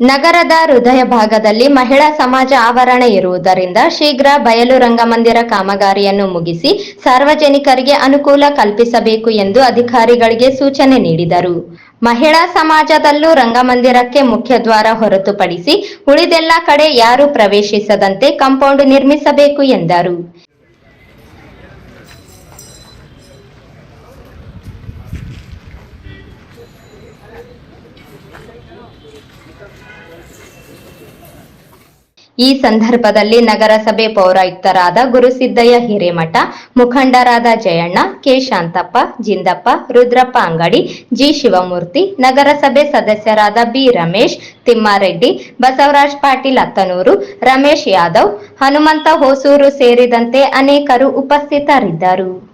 ನಗರದ ಹೃದಯ ಭಾಗದಲ್ಲಿ ಮಹಿಳಾ ಸಮಾಜ ಆವರಣ ಇರುವುದರಿಂದ ಶೀಘ್ರ ಬಯಲು ರಂಗಮಂದಿರ ಕಾಮಗಾರಿಯನ್ನು ಮುಗಿಸಿ ಸಾರ್ವಜನಿಕರಿಗೆ ಅನುಕೂಲ ಕಲ್ಪಿಸಬೇಕು ಎಂದು ಅಧಿಕಾರಿಗಳಿಗೆ ಸೂಚನೆ ನೀಡಿದರು. ಮಹಿಳಾ ಸಮಾಜದಲ್ಲೂ ರಂಗಮಂದಿರಕ್ಕೆ ಮುಖ್ಯ ದ್ವಾರ ಹೊರತುಪಡಿಸಿ ಉಳಿದೆಲ್ಲ ಕಡೆ ಯಾರು ಪ್ರವೇಶಿಸದಂತೆ ಕಾಂಪೌಂಡ್ ನಿರ್ಮಿಸಬೇಕು ಎಂದರು. ಈ ಸಂದರ್ಭದಲ್ಲಿ ನಗರಸಭೆ ಪೌರಾಯುಕ್ತರಾದ ಗುರುಸಿದ್ದಯ್ಯ ಹಿರೇಮಠ, ಮುಖಂಡರಾದ ಜಯಣ್ಣ, ಕೆ. ಶಾಂತಪ್ಪ, ಜಿಂದಪ್ಪ, ರುದ್ರಪ್ಪ ಅಂಗಡಿ, ಜಿ. ಶಿವಮೂರ್ತಿ, ನಗರಸಭೆ ಸದಸ್ಯರಾದ ಬಿ. ರಮೇಶ್, ತಿಮ್ಮಾರೆಡ್ಡಿ, ಬಸವರಾಜ್ ಪಾಟೀಲ್ ಅತ್ತನೂರು, ರಮೇಶ್ ಯಾದವ್, ಹನುಮಂತ ಹೊಸೂರು ಸೇರಿದಂತೆ ಅನೇಕರು ಉಪಸ್ಥಿತರಿದ್ದರು.